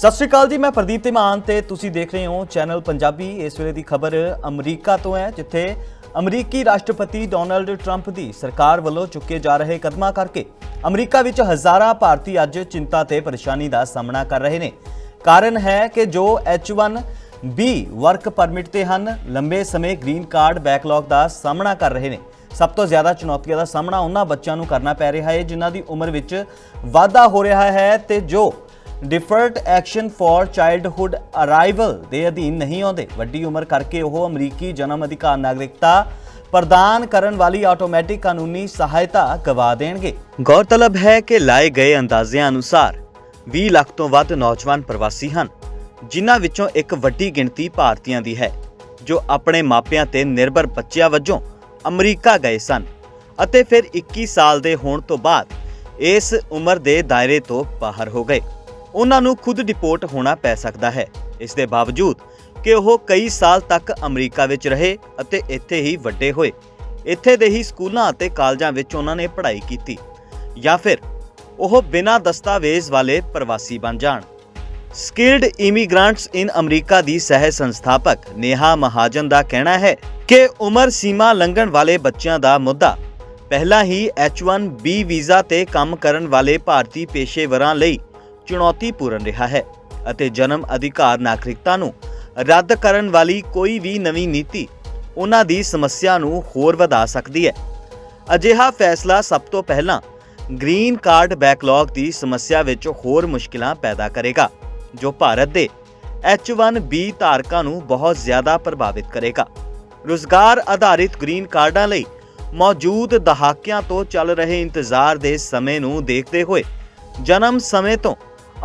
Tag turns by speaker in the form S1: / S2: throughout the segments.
S1: ਸਤਿ ਸ਼੍ਰੀ ਅਕਾਲ ਜੀ, ਮੈਂ ਪ੍ਰਦੀਪ ਤਿਮਾਨ ਤੇ ਤੁਸੀਂ ਦੇਖ ਰਹੇ ਹੋ ਚੈਨਲ ਪੰਜਾਬੀ। ਇਸ ਵੇਲੇ ਦੀ ਖਬਰ ਅਮਰੀਕਾ ਤੋਂ ਹੈ, ਜਿੱਥੇ ਅਮਰੀਕੀ ਰਾਸ਼ਟਰਪਤੀ ਡੋਨਲਡ ਟਰੰਪ ਦੀ ਸਰਕਾਰ ਵੱਲੋਂ ਚੁੱਕੇ ਜਾ ਰਹੇ ਕਦਮਾਂ ਕਰਕੇ ਅਮਰੀਕਾ ਵਿੱਚ ਹਜ਼ਾਰਾਂ ਭਾਰਤੀ ਅੱਜ ਚਿੰਤਾ ਤੇ ਪਰੇਸ਼ਾਨੀ ਦਾ ਸਾਹਮਣਾ ਕਰ ਰਹੇ ਨੇ। ਕਾਰਨ ਹੈ ਕਿ ਜੋ H1B ਵਰਕ ਪਰਮਿਟ ਤੇ ਹਨ, ਲੰਬੇ ਸਮੇਂ ਗ੍ਰੀਨ ਕਾਰਡ ਬੈਕਲੌਗ ਦਾ ਸਾਹਮਣਾ ਕਰ ਰਹੇ ਨੇ। ਸਭ ਤੋਂ ਜ਼ਿਆਦਾ ਚੁਣੌਤੀਆਂ ਦਾ ਸਾਹਮਣਾ ਉਹਨਾਂ ਬੱਚਿਆਂ ਨੂੰ ਕਰਨਾ ਪੈ ਰਿਹਾ ਹੈ, ਜਿਨ੍ਹਾਂ ਦੀ ਉਮਰ ਵਿੱਚ ਵਾਧਾ ਹੋ ਰਿਹਾ ਹੈ ਤੇ ਜੋ deferred action for childhood arrival ਦੇ ਅਧੀਨ ਨਹੀਂ ਆਉਂਦੇ। ਵੱਡੀ ਉਮਰ ਕਰਕੇ ਉਹ ਅਮਰੀਕੀ ਜਨਮ ਅਧਿਕਾਰ ਨਾਗਰਿਕਤਾ ਪ੍ਰਦਾਨ ਕਰਨ ਵਾਲੀ ਆਟੋਮੈਟਿਕ ਕਾਨੂੰਨੀ ਸਹਾਇਤਾ ਗਵਾ ਦੇਣਗੇ। ਗੌਰਤਲਬ ਹੈ ਕਿ ਲਾਏ ਗਏ ਅੰਦਾਜ਼ਿਆਂ ਅਨੁਸਾਰ 20 ਲੱਖ ਤੋਂ ਵੱਧ ਨੌਜਵਾਨ ਪ੍ਰਵਾਸੀ ਹਨ, ਜਿਨ੍ਹਾਂ ਵਿੱਚੋਂ ਇੱਕ ਵੱਡੀ ਗਿਣਤੀ ਭਾਰਤੀਆਂ ਦੀ ਹੈ, ਜੋ ਆਪਣੇ ਮਾਪਿਆਂ ਤੇ ਨਿਰਭਰ ਬੱਚਿਆਂ ਵਜੋਂ ਅਮਰੀਕਾ ਗਏ ਸਨ ਅਤੇ ਫਿਰ 21 ਸਾਲ ਦੇ ਹੋਣ ਤੋਂ ਬਾਅਦ ਇਸ ਉਮਰ ਦੇ ਦਾਇਰੇ ਤੋਂ ਬਾਹਰ ਹੋ ਗਏ। ਉਹਨਾਂ ਨੂੰ ਖੁਦ ਡਿਪੋਰਟ ਹੋਣਾ ਪੈ ਸਕਦਾ ਹੈ। ਇਸ ਦੇ ਬਾਵਜੂਦ ਕਿ ਉਹ ਕਈ ਸਾਲ ਤੱਕ ਅਮਰੀਕਾ ਵਿੱਚ ਰਹੇ ਅਤੇ ਇੱਥੇ ਹੀ ਵੱਡੇ ਹੋਏ। ਇੱਥੇ ਦੇ ਹੀ ਸਕੂਲਾਂ ਅਤੇ ਕਾਲਜਾਂ ਵਿੱਚ ਉਹਨਾਂ ਨੇ ਪੜ੍ਹਾਈ ਕੀਤੀ ਜਾਂ ਫਿਰ ਉਹ ਬਿਨਾਂ ਦਸਤਾਵੇਜ਼ ਵਾਲੇ ਪ੍ਰਵਾਸੀ ਬਣ ਜਾਣ। ਸਕਿਲਡ ਇਮੀਗ੍ਰੈਂਟਸ ਇਨ ਅਮਰੀਕਾ ਦੀ ਸਹਿ ਸੰਸਥਾਪਕ ਨੇਹਾ ਮਹਾਜਨ ਦਾ ਕਹਿਣਾ ਹੈ ਕਿ ਉਮਰ ਸੀਮਾ ਲੰਘਣ ਵਾਲੇ ਬੱਚਿਆਂ ਦਾ ਮੁੱਦਾ ਪਹਿਲਾਂ ਹੀ H1B ਵੀਜ਼ਾ ਤੇ ਕੰਮ ਕਰਨ ਵਾਲੇ ਭਾਰਤੀ ਪੇਸ਼ੇਵਰਾਂ ਲਈ ਚੁਣੌਤੀਪੂਰਨ ਰਿਹਾ ਹੈ ਅਤੇ ਜਨਮ ਅਧਿਕਾਰ ਨਾਗਰਿਕਤਾ ਨੂੰ ਰੱਦ ਕਰਨ ਵਾਲੀ ਕੋਈ ਵੀ ਨਵੀਂ ਨੀਤੀ ਉਹਨਾਂ ਦੀ ਸਮੱਸਿਆ ਨੂੰ ਹੋਰ ਵਧਾ ਸਕਦੀ ਹੈ। ਅਜਿਹਾ ਫੈਸਲਾ ਸਭ ਤੋਂ ਪਹਿਲਾਂ ਗ੍ਰੀਨ ਕਾਰਡ ਬੈਕਲੌਗ ਦੀ ਸਮੱਸਿਆ ਵਿੱਚ ਹੋਰ ਮੁਸ਼ਕਿਲਾਂ ਪੈਦਾ ਕਰੇਗਾ, ਜੋ ਭਾਰਤ ਦੇ H1B ਧਾਰਕਾਂ ਨੂੰ ਬਹੁਤ ਜ਼ਿਆਦਾ ਪ੍ਰਭਾਵਿਤ ਕਰੇਗਾ। ਰੁਜ਼ਗਾਰ ਆਧਾਰਿਤ ਗ੍ਰੀਨ ਕਾਰਡਾਂ ਲਈ ਮੌਜੂਦ ਦਹਾਕਿਆਂ ਤੋਂ ਚੱਲ ਰਹੇ ਇੰਤਜ਼ਾਰ ਦੇ ਸਮੇਂ ਨੂੰ ਦੇਖਦੇ ਹੋਏ ਜਨਮ ਸਮੇਂ ਤੋਂ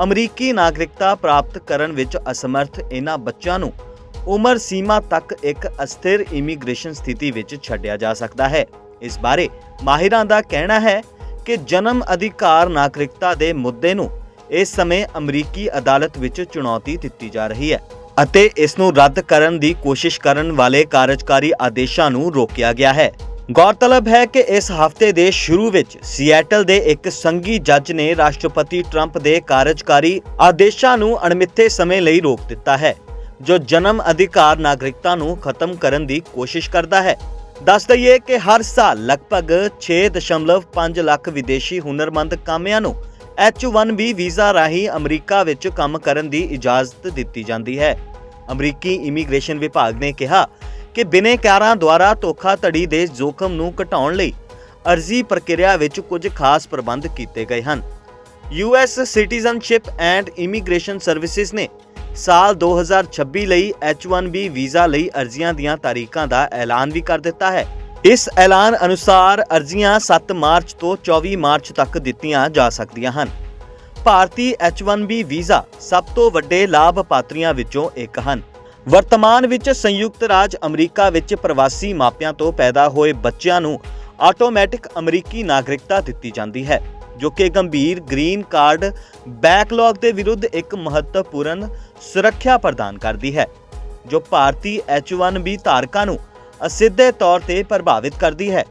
S1: ਅਮਰੀਕੀ ਨਾਗਰਿਕਤਾ ਪ੍ਰਾਪਤ ਕਰਨ ਵਿੱਚ ਅਸਮਰਥ ਇਹਨਾਂ ਬੱਚਿਆਂ ਨੂੰ ਉਮਰ ਸੀਮਾ ਤੱਕ ਇੱਕ ਅਸਥਿਰ ਇਮੀਗ੍ਰੇਸ਼ਨ ਸਥਿਤੀ ਵਿੱਚ ਛੱਡਿਆ ਜਾ ਸਕਦਾ ਹੈ। ਇਸ ਬਾਰੇ ਮਾਹਿਰਾਂ ਦਾ ਕਹਿਣਾ ਹੈ ਕਿ ਜਨਮ ਅਧਿਕਾਰ ਨਾਗਰਿਕਤਾ ਦੇ ਮੁੱਦੇ ਨੂੰ ਇਸ ਸਮੇਂ ਅਮਰੀਕੀ ਅਦਾਲਤ ਵਿੱਚ ਚੁਣੌਤੀ ਦਿੱਤੀ ਜਾ ਰਹੀ ਹੈ ਅਤੇ ਇਸ ਨੂੰ ਰੱਦ ਕਰਨ ਦੀ ਕੋਸ਼ਿਸ਼ ਕਰਨ ਵਾਲੇ ਕਾਰਜਕਾਰੀ ਆਦੇਸ਼ਾਂ ਨੂੰ ਰੋਕਿਆ ਗਿਆ ਹੈ। ਗੌਰਤਲਬ ਹੈ ਕਿ ਇਸ ਹਫ਼ਤੇ ਦੇ ਸ਼ੁਰੂ ਵਿੱਚ ਸੀਐਟਲ ਦੇ ਇੱਕ ਸੰਘੀ ਜੱਜ ਨੇ ਰਾਸ਼ਟਰਪਤੀ ਟਰੰਪ ਦੇ ਕਾਰਜਕਾਰੀ ਆਦੇਸ਼ਾਂ ਨੂੰ ਅਣਮਿੱਥੇ ਸਮੇਂ ਲਈ ਰੋਕ ਦਿੱਤਾ ਹੈ, ਜੋ ਜਨਮ ਅਧਿਕਾਰ ਨਾਗਰਿਕਤਾ ਨੂੰ ਖਤਮ ਕਰਨ ਦੀ ਕੋਸ਼ਿਸ਼ ਕਰਦਾ ਹੈ। ਦੱਸ ਦਈਏ ਕਿ ਹਰ ਸਾਲ ਲਗਭਗ 6.5 ਲੱਖ ਵਿਦੇਸ਼ੀ ਹੁਨਰਮੰਦ ਕਾਮਿਆਂ ਨੂੰ H1B ਵੀਜ਼ਾ ਰਾਹੀਂ ਅਮਰੀਕਾ ਵਿੱਚ ਕੰਮ ਕਰਨ ਦੀ ਇਜਾਜ਼ਤ ਦਿੱਤੀ ਜਾਂਦੀ ਹੈ। ਅਮਰੀਕੀ ਇਮੀਗ੍ਰੇਸ਼ਨ ਵਿਭਾਗ ਨੇ ਕਿਹਾ ਕਿ ਬਿਨੇਕਾਰਾਂ ਦੁਆਰਾ ਧੋਖਾਧੜੀ ਦੇ ਜੋਖਮ ਨੂੰ ਘਟਾਉਣ ਲਈ ਅਰਜ਼ੀ ਪ੍ਰਕਿਰਿਆ ਵਿੱਚ ਕੁਝ ਖਾਸ ਪ੍ਰਬੰਧ ਕੀਤੇ ਗਏ ਹਨ। US citizenship and immigration services ਨੇ ਸਾਲ 2026 ਲਈ H1B ਵੀਜ਼ਾ ਲਈ ਅਰਜ਼ੀਆਂ ਦੀਆਂ ਤਾਰੀਖਾਂ ਦਾ ਐਲਾਨ ਵੀ ਕਰ ਦਿੱਤਾ ਹੈ। ਇਸ ਐਲਾਨ ਅਨੁਸਾਰ ਅਰਜ਼ੀਆਂ 7 ਮਾਰਚ ਤੋਂ 24 ਮਾਰਚ ਤੱਕ ਦਿੱਤੀਆਂ ਜਾ ਸਕਦੀਆਂ ਹਨ। ਭਾਰਤੀ H1B ਵੀਜ਼ਾ ਸਭ ਤੋਂ ਵੱਡੇ ਲਾਭਪਾਤਰੀਆਂ ਵਿੱਚੋਂ ਇੱਕ ਹਨ। ਵਰਤਮਾਨ ਵਿੱਚ ਸੰਯੁਕਤ ਰਾਜ ਅਮਰੀਕਾ ਵਿੱਚ ਪ੍ਰਵਾਸੀ ਮਾਪਿਆਂ ਤੋਂ ਪੈਦਾ ਹੋਏ ਬੱਚਿਆਂ ਨੂੰ ਆਟੋਮੈਟਿਕ ਅਮਰੀਕੀ ਨਾਗਰਿਕਤਾ ਦਿੱਤੀ ਜਾਂਦੀ ਹੈ, ਜੋ ਕਿ ਗੰਭੀਰ ਗ੍ਰੀਨ ਕਾਰਡ ਬੈਕਲੌਗ ਦੇ ਵਿਰੁੱਧ ਇੱਕ ਮਹੱਤਵਪੂਰਨ ਸੁਰੱਖਿਆ ਪ੍ਰਦਾਨ ਕਰਦੀ ਹੈ, ਜੋ ਭਾਰਤੀ H1B ਧਾਰਕਾਂ ਨੂੰ ਅਸਿੱਧੇ ਤੌਰ ਤੇ ਪ੍ਰਭਾਵਿਤ ਕਰਦੀ ਹੈ।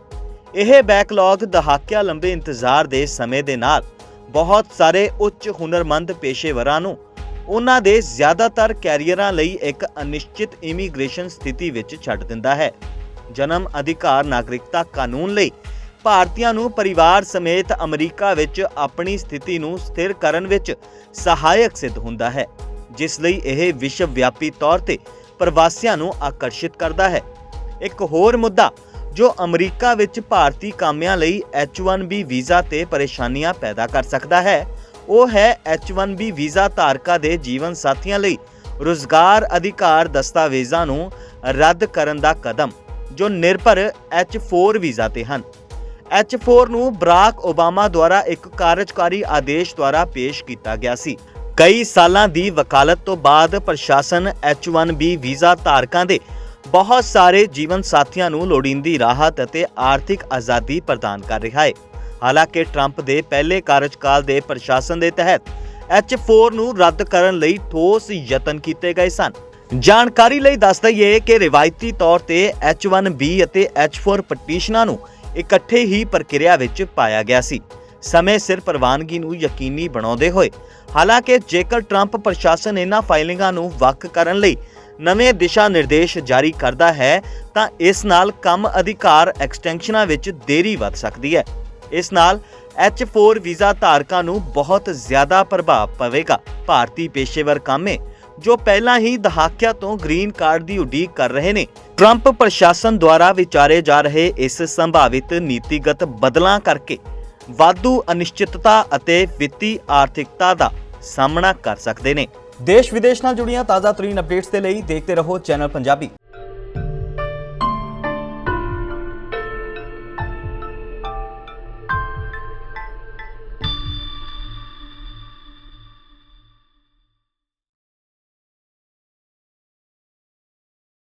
S1: ਇਹ ਬੈਕਲੌਗ ਦਹਾਕਿਆਂ ਲੰਬੇ ਇੰਤਜ਼ਾਰ ਦੇ ਸਮੇਂ ਦੇ ਨਾਲ ਬਹੁਤ ਸਾਰੇ ਉੱਚ ਹੁਨਰਮੰਦ ਪੇਸ਼ੇਵਰਾਂ ਨੂੰ ਉਹਨਾਂ ਦੇ ਜ਼ਿਆਦਾਤਰ ਕੈਰੀਅਰਾਂ ਲਈ ਇੱਕ ਅਨਿਸ਼ਚਿਤ ਇਮੀਗ੍ਰੇਸ਼ਨ ਸਥਿਤੀ ਵਿੱਚ ਛੱਡ ਦਿੰਦਾ ਹੈ। ਜਨਮ ਅਧਿਕਾਰ ਨਾਗਰਿਕਤਾ ਕਾਨੂੰਨ ਲਈ ਭਾਰਤੀਆਂ ਨੂੰ ਪਰਿਵਾਰ ਸਮੇਤ ਅਮਰੀਕਾ ਵਿੱਚ ਆਪਣੀ ਸਥਿਤੀ ਨੂੰ ਸਥਿਰ ਕਰਨ ਵਿੱਚ ਸਹਾਇਕ ਸਿੱਧ ਹੁੰਦਾ ਹੈ, ਜਿਸ ਲਈ ਇਹ ਵਿਸ਼ਵ ਵਿਆਪੀ ਤੌਰ ਤੇ ਪ੍ਰਵਾਸੀਆਂ ਨੂੰ ਆਕਰਸ਼ਿਤ ਕਰਦਾ ਹੈ। ਇੱਕ ਹੋਰ ਮੁੱਦਾ, ਜੋ ਅਮਰੀਕਾ ਵਿੱਚ ਭਾਰਤੀ ਕਾਮਿਆਂ ਲਈ H1B ਵੀਜ਼ਾ ਤੇ ਪਰੇਸ਼ਾਨੀਆਂ ਪੈਦਾ ਕਰ ਸਕਦਾ ਹੈ ਉਹ ਹੈ H1B ਵੀਜ਼ਾ ਧਾਰਕਾਂ ਦੇ ਜੀਵਨ ਸਾਥੀਆਂ ਲਈ ਰੁਜ਼ਗਾਰ ਅਧਿਕਾਰ ਦਸਤਾਵੇਜ਼ਾਂ ਨੂੰ ਰੱਦ ਕਰਨ ਦਾ ਕਦਮ, ਜੋ ਨਿਰਭਰ H4 ਵੀਜ਼ਾ ਤੇ ਹਨ। H4 ਨੂੰ ਬਰਾਕ ਓਬਾਮਾ ਦੁਆਰਾ ਇੱਕ ਕਾਰਜਕਾਰੀ ਆਦੇਸ਼ ਦੁਆਰਾ ਪੇਸ਼ ਕੀਤਾ ਗਿਆ ਸੀ। ਕਈ ਸਾਲਾਂ ਦੀ ਵਕਾਲਤ ਤੋਂ ਬਾਅਦ ਪ੍ਰਸ਼ਾਸਨ H1B ਵੀਜ਼ਾ ਧਾਰਕਾਂ ਦੇ ਬਹੁਤ ਸਾਰੇ ਜੀਵਨ ਸਾਥੀਆਂ ਨੂੰ ਲੋੜੀਂਦੀ ਰਾਹਤ ਅਤੇ ਆਰਥਿਕ ਆਜ਼ਾਦੀ ਪ੍ਰਦਾਨ ਕਰ ਰਿਹਾ ਹੈ। ਹਾਲਾਂਕਿ ਟਰੰਪ ਦੇ ਪਹਿਲੇ ਕਾਰਜਕਾਲ ਦੇ ਪ੍ਰਸ਼ਾਸਨ ਦੇ ਤਹਿਤ H4 ਨੂੰ ਰੱਦ ਕਰਨ ਲਈ ਠੋਸ ਯਤਨ ਕੀਤੇ ਗਏ ਸਨ। ਜਾਣਕਾਰੀ ਲਈ ਦੱਸ ਦਈਏ ਕਿ ਰਿਵਾਇਤੀ ਤੌਰ ਤੇ H1B ਅਤੇ H4 ਪਟੀਸ਼ਨਾਂ ਨੂੰ ਇਕੱਠੇ ਹੀ ਪ੍ਰਕਿਰਿਆ ਵਿੱਚ ਪਾਇਆ ਗਿਆ ਸੀ। ਸਮੇਂ ਸਿਰ ਪ੍ਰਵਾਨਗੀ ਨੂੰ ਯਕੀਨੀ ਬਣਾਉਂਦੇ ਹੋਏ, ਹਾਲਾਂਕਿ ਜੇਕਰ ਟਰੰਪ ਪ੍ਰਸ਼ਾਸਨ ਇਹਨਾਂ ਫਾਈਲਿੰਗਾਂ ਨੂੰ ਵੱਖ ਕਰਨ ਲਈ ਨਵੇਂ ਦਿਸ਼ਾ ਨਿਰਦੇਸ਼ ਜਾਰੀ ਕਰਦਾ ਹੈ, ਤਾਂ ਇਸ ਨਾਲ ਕੰਮ ਅਧਿਕਾਰ ਐਕਸਟੈਂਸ਼ਨਾਂ ਵਿੱਚ ਦੇਰੀ ਵੱਧ ਸਕਦੀ ਹੈ। ਇਸ ਨਾਲ H4 ਵੀਜ਼ਾ ਧਾਰਕਾਂ ਨੂੰ ਬਹੁਤ ਜ਼ਿਆਦਾ ਪ੍ਰਭਾਵ ਪਵੇਗਾ। ਭਾਰਤੀ ਪੇਸ਼ੇਵਰ ਕਾਮੇ, ਜੋ ਪਹਿਲਾਂ ਹੀ ਦਹਾਕਿਆਂ ਤੋਂ ਗ੍ਰੀਨ ਕਾਰਡ ਦੀ ਉਡੀਕ ਕਰ ਰਹੇ ਨੇ। ਟਰੰਪ ਪ੍ਰਸ਼ਾਸਨ ਦੁਆਰਾ ਵਿਚਾਰੇ ਜਾ ਰਹੇ ਇਸ ਸੰਭਾਵਿਤ ਨੀਤੀਗਤ ਬਦਲਾਂ ਕਰਕੇ ਵਾਧੂ ਅਨਿਸ਼ਚਿਤਤਾ ਅਤੇ ਵਿੱਤੀ ਆਰਥਿਕਤਾ ਦਾ ਸਾਹਮਣਾ ਕਰ ਸਕਦੇ ਨੇ। ਦੇਸ਼ ਵਿਦੇਸ਼ ਨਾਲ ਜੁੜੀਆਂ ਤਾਜ਼ਾ ਤਰੀਨ ਅਪਡੇਟਸ ਦੇ ਲਈ ਦੇਖਦੇ ਰਹੋ ਚੈਨਲ ਪੰਜਾਬੀ।